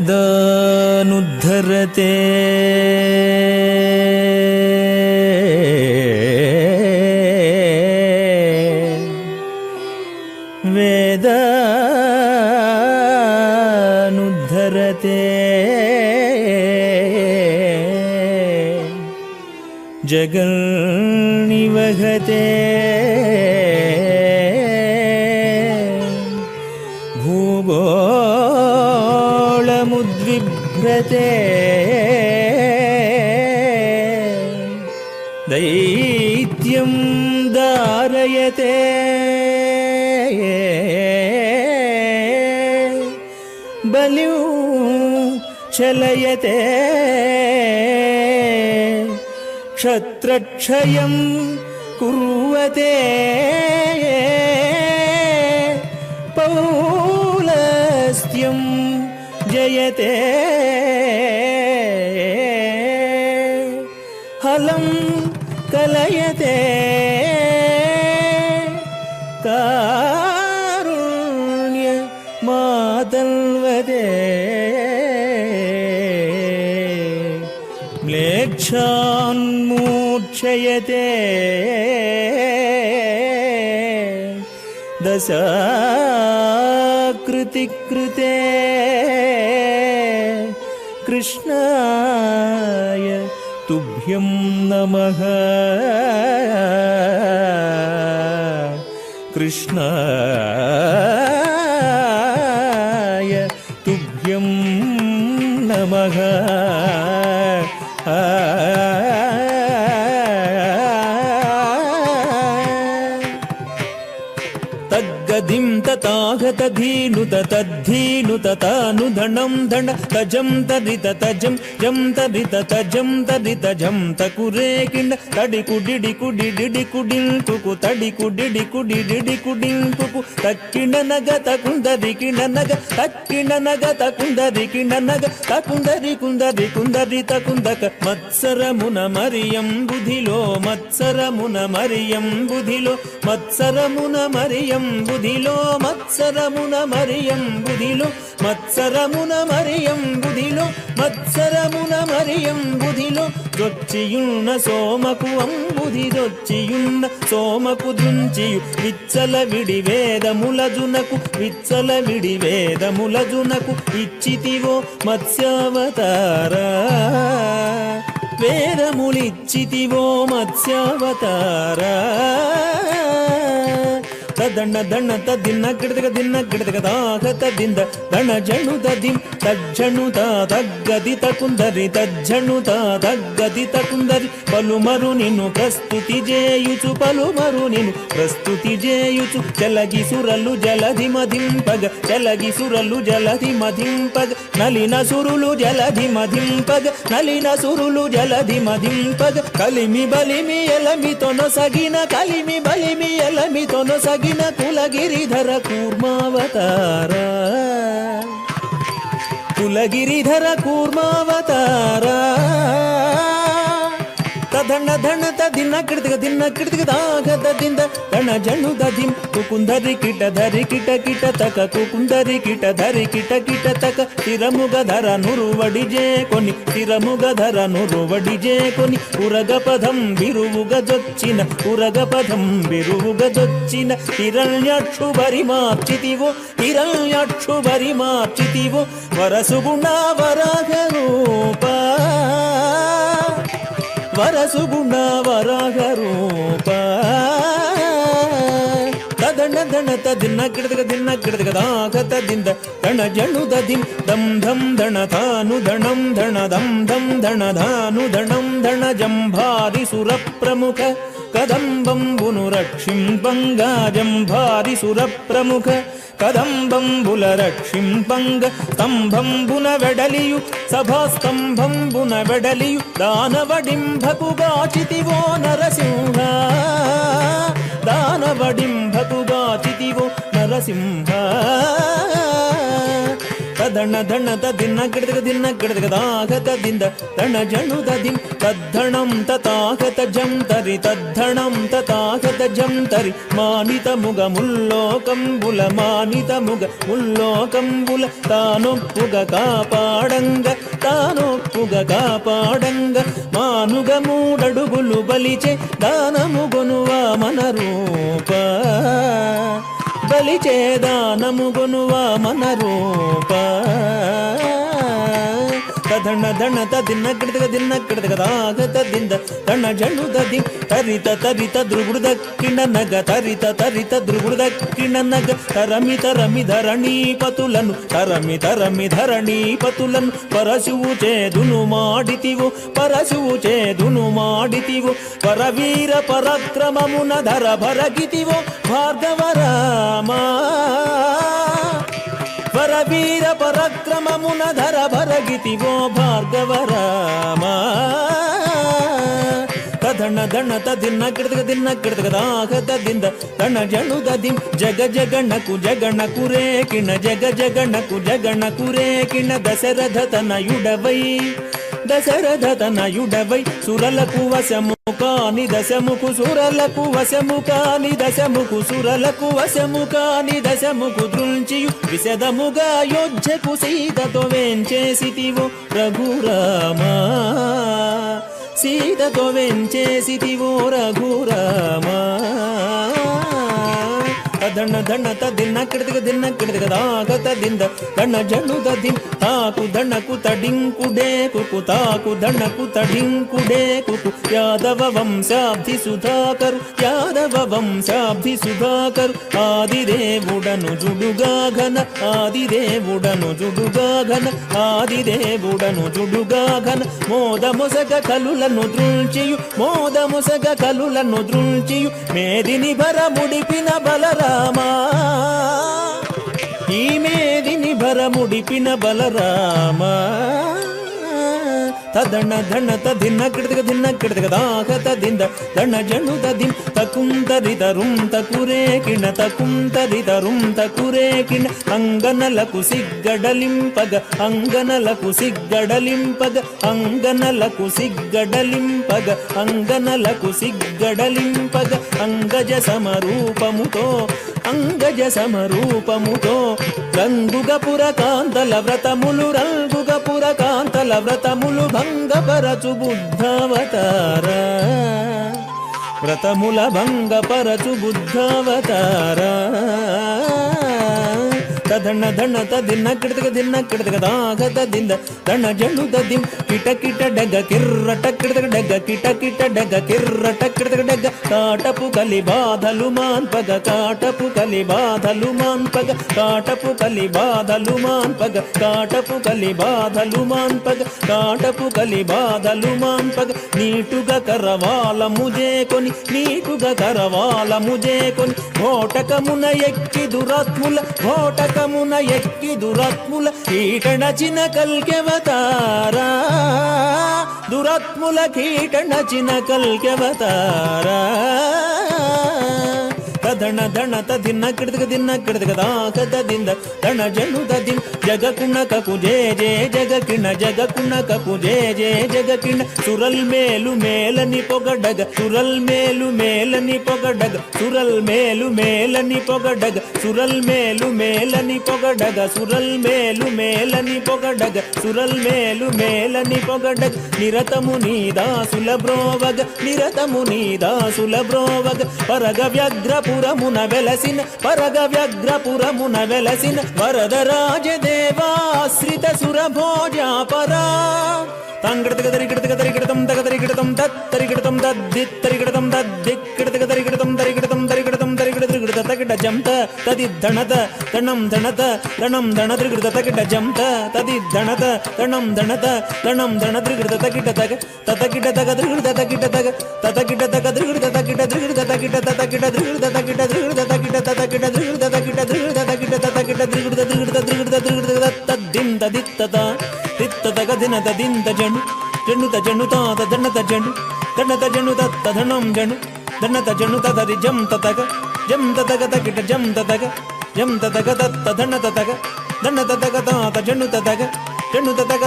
वेदानुद्धरते। वेदानुद्धरते। जगन्निवहते ഭജതേ ദൈത്യം ധാരയതേ. ബലു ചലയതേ. ക്ഷത്രക്ഷയം കുറുവതേ. പൗലസ്ത്യം ஜெயதே. ஹலம் கலயதே. காருண்ய மாதல்வதே. க்ஷான்மூர்ச்சயதே தசா दशाकृतिकृते कृष्णाय तुभ्यं नमः कृष्णाय తాగత తద్ధీనుత తాను ధణం ధణ తజం తదిత తజం జం తదిత తజం తదిత జం తకురే కిండ తడి కుడిడి కుడిడి కుడింకుకు తడి కుడిడి కుడిడి కుడింకుకు తక్కిణ నగ తకుందరికి ననగ తక్కిణ నగ తకుందరికి ననగ తకుందరి కుందరి కుందరి తకుందక మత్సరమున మరియం బుధిలో మత్సరమున మరియం బుధిలో మత్సరమున మరియం బుధిలో. మత్సరమున మరియం బుధిలో మత్సరమున మరియం బుధిలో మత్సరమున మరియం బుధిలో దొచ్చియున్న సోమకు అంబుధి దొచ్చియున్న సోమకు దృంచియు. విచ్చల విడి వేదములజునకు విచ్చల విడి వేదములజునకు ఇచ్చితివో మత్స్యావతారా. వేదములిచ్చితివో మత్స్యావతారా. తదండ దండ తదిన్న గిడదగ దిన్న గిడదగ దాహ తదింద దణ జణు దదిం తజ్జణు తగ్గది తకుందరి తజ్జణు తగ్గది తకుందరి పలుమరు నిన్ను ప్రస్తుతి చేయుచు పలుమరు నిన్ను ప్రస్తుతి చేయుచు జలగి సురలు జలధి మధింపగ జలగి సురలు జలధి మధింపగ నలిన సురులు జలధి మధింపగ నలిన సురులు జలధి మధింపగ కలిమి బలిమి ఎలమితోన సగిన కలిమి బలిమి ఎలమితోన సగిన కులగిరిధర కూర్మావతారా. కులగిరిధర కూర్మావతారా. తదణ ధణ తదిన్న కిడతిగ దిన్న కిడతిగ దాగ ದಿಂದ ದಣ ಜಣು ದಧಿಂ ಕುಕುಂದರಿ ಕಿಟ ಧರಿ ಕಿಟ ಕಿಟ ತಕ ಕುಕುಂದರಿ ಕಿಟ ಧರಿ ಕಿಟ ಕಿಟ ತಕ ತಿರಮುಗ ಧರ ನುರುವಡಿ ಜೇ ಕೊನಿ ತಿರಮುಗ ಧರ ನುರುವಡಿ ಜೇ ಕೊನಿ ಉರಗ ಪದಂ ಬಿರುವುಗ ಜೊಚ್ಚಿನ ಉರಗ ಪದಂ ಬಿರುವುಗ ಜೊಚ್ಚಿನ ಹಿರಣ್ಯಕ್ಷು ಬರಿ ಮಾರ್ಚಿತಿವೋ ಹಿರಣ್ಯಕ್ಷು ಬರಿ ಮಾರ್ಚಿತಿವೋ ವರಸುಗುಣ ವರಾಗ ರೂಪ వరసుగుణ వరాగ రూప తదణ దణ తదిన్న గిడదగ దిన్న గిడదగ దాగ తదింద దణ జణు దదిం దం ధం దణ ధాను ధణం ధణ దం ధం దణ ధాను ధణం ధణ జంభారి సుర ప్రముఖ కదంబంబును రక్షింపంగా జంభారి సుర ప్రముఖ కదంబంబుల రక్షింపంగ స్తంభంబున వెడలియు సభాస్తంభంబున వెడలియు దానవడింభకుగాచితివో నరసింహ దానవడింభకుగాచితివో నరసింహ ತದಣ ಧಣ ತದಿನ್ನ ಗಿಡದಗ ದಿನ್ನ ಗಿಡದಗ ದಾಗತ ದಿಂದ ತಣ ಜಣು ದದಿಂ ತದ್ಧಣಂ ತತಾಗತ ಜಂ ತರಿ ತದ್ಧಣಂ ತತಾಗತ ಜಂ ತರಿ ಮಾನಿತ ಮುಗ ಮುಲ್ಲೋಕಂಬುಲ మానిత ముగ ముల్లోకంబుల తానొప్పుగ కాపాడంగ తానొప్పుగ కాపాడంగ మానుగ మూడడుగులు బలిచే దానముగొనువా మన రూప బలిచే దానముగొనువా మన రూప. ದಣ್ಣ ದಣ್ಣ ತದಿನ್ನ ಕಡದಗ ದಿನ್ನ ಕಡದಗ ದಾಗ ತದಿಂದ ದಣ್ಣ ಜಣ್ಣು ತದಿ ತರಿತ ತರಿತ ದ್ರುಗುಡದ ಕಿಣ್ಣನಗ ತರಿತ ತರಿತ ದ್ರುಗುಡದ ಕಿಣ್ಣನಗ ತರಮಿ ತರಮಿ ಧರಣಿ ಪತುಲನು ತರಮಿ ತರಮಿ ಧರಣಿ ಪತುಲನು ಪರಶುವು ಚೇದುನು ಮಾಡಿತಿವು ಪರಶುವು ಚೇದುನು ಮಾಡಿತಿವು ಪರವೀರ ಪರಾಕ್ರಮಮುನ ಧರ ಭರಗಿತಿವು ಭಾರ್ಗವ ರಾಮ పరవీర పరక్రమమున ధర భరగితివో భార్గవరామ తదణ దణ తదిన్న కృతక దిన్న కృతక రాగ దింద తణ జను దదిం జగ జగణకు కురే రేకిణ జగ జగణకు కురే రేకిణ దశరథ తన యుడవై సురలకు వశము కాని దశముకు సురలకు వశము కాని దశముకు సురలకు వశము కాని దశముకు దృంచియు విశదముగా యోధ్యకు సీతతో వేంచేసితివో రఘురామా. సీతతో వెంచేసితివో రఘురామా. దణ దణ తదిన్న కిడదిగ దిన్న కిడదిగ దాగత ದಿಂದ దణ జణు దదిం తాకు దణకు తడింకుడే కుకు తాకు దణకు తడింకుడే కుకు యాదవ వంశాబ్ది సుధాకరు యాదవ వంశాబ్ది సుధాకరు. ఆదిదేవుడను జుడుగా ఘన ఆదిదేవుడను జుడుగా ఘన ఆదిదేవుడను జుడుగా ఘన. మోదముసగ కలులను దృంచియు మోదముసగ కలులను దృంచియు మేదిని భర ముడిపిన బలరామా ఈ మేదిని భర ముడిపిన బలరామా. ತದಣ ಧಣ ತದಿನ್ನ ಕಿಡದಗ ದಿನ್ನ ಕಿಡದಗ ದಾಹ ತದಿಂದ ದಣ ಜಣು ತದಿನ್ ತಕುಂ ತರಿತರುಂ ತಕುರೇ ಕಿಣ ತಕುಂ ತರಿತರುಂ ತಕುರೇ ಕಿಣ ಅಂಗನಲ ಕುಸಿಗಡಲಿಂಪಗ ಅಂಗನಲ ಕುಸಿಗಡಲಿಂಪಗ ಅಂಗನಲ ಕುಸಿಗಡಲಿಂಪಗ ಅಂಗನಲ కుసిగ్గడలింపగ అంగజ సమరూపముతో అంగజ సమరూపముతో రంగుగపుర కాంతల వ్రతములు రంగుగపుర కాంతల వ్రతములు భ భంగపరచు బుద్ధవతార వ్రతముల భంగపరచు బుద్ధవతార తదణ దణ తదిన్న కిడతగ దిన్న కిడతగ దాగత ದಿಂದ దణ జణు దదిం కిట కిట డగ కిర్రట కిడతగ డగ కిట కిట డగ కిర్రట కిడతగ డగ కాటపు కలి బాధలు మాన్పగ కాటపు కలి బాధలు మాన్పగ కాటపు కలి బాధలు మాన్పగ కాటపు కలి బాధలు మాన్పగ కాటపు కలి బాధలు మాన్పగ నీటుగా కరవాల ముజేకొని నీటుగా కరవాల ముజేకొని ఘోటకమున ఎక్కి దురాత్ముల ఘోటకమున ఎక్కి దురాత్ముల కీటణచిన కల్కెవతారా దురాత్ముల కీటణచిన కల్కెవతారా ತದಣ ದಣ ತದಿನ್ನ ಕಿಡದಗ ದಿನ್ನ ಕಿಡದಗ ದಾಗದ ದಿಂದ ದಣ ಜಣು ದದಿಂ ಜಗ ಕುಣಕ ಕುಜೇ ಜೇ ಜಗ ಕಿಣ ಜಗ ಕುಣಕ ಕುಜೇ ಜೇ ಜಗ ಕಿಣ ಸುರಲ್ ಮೇಲು ಮೇಲನಿ ಪೊಗಡಗ ಸುರಲ್ ಮೇಲು ಮೇಲನಿ ಪೊಗಡಗ ಸುರಲ್ ಮೇಲು ಮೇಲನಿ ಪೊಗಡಗ ಸುರಲ್ ಮೇಲು ಮೇಲನಿ ಪೊಗಡಗ ಸುರಲ್ ಮೇಲು ಮೇಲನಿ ಪೊಗಡಗ సురల్ మేలు మేలని పొగడగ నిరతము నీ దాసుల బ్రోవగ నిరతము నీ దాసుల బ్రోవగ పరగ పురమున వెలసిన పరగ వ్యగ్రపురమున వెలసిన వరద రాజదేవాశ్రిత సురభోజాపరా తంగడతగ దరిగిడతగ దరిగిడతం తగ దరిగిడతం తత్తరిగిడతం దద్దిత్తరిగిడతం దద్దిక్కిడతగ దరిగిడతం దరిగిడతం దరిగిడతం దరిగిడ దరిగిడ తగిడ జంత తది ధణత తణం ధణత తణం ధణ త్రిగడత తగిడ జంత తది ధణత తణం ధణత తణం ధణ త్రిగడత తగిడ తగ తతగిడ తగ जनु दन तजनु तदरि जम ततग जम ततग तकिट जम ततग जम ततग तत धन ततग दन ततग ता तजनु ततग जनु ततग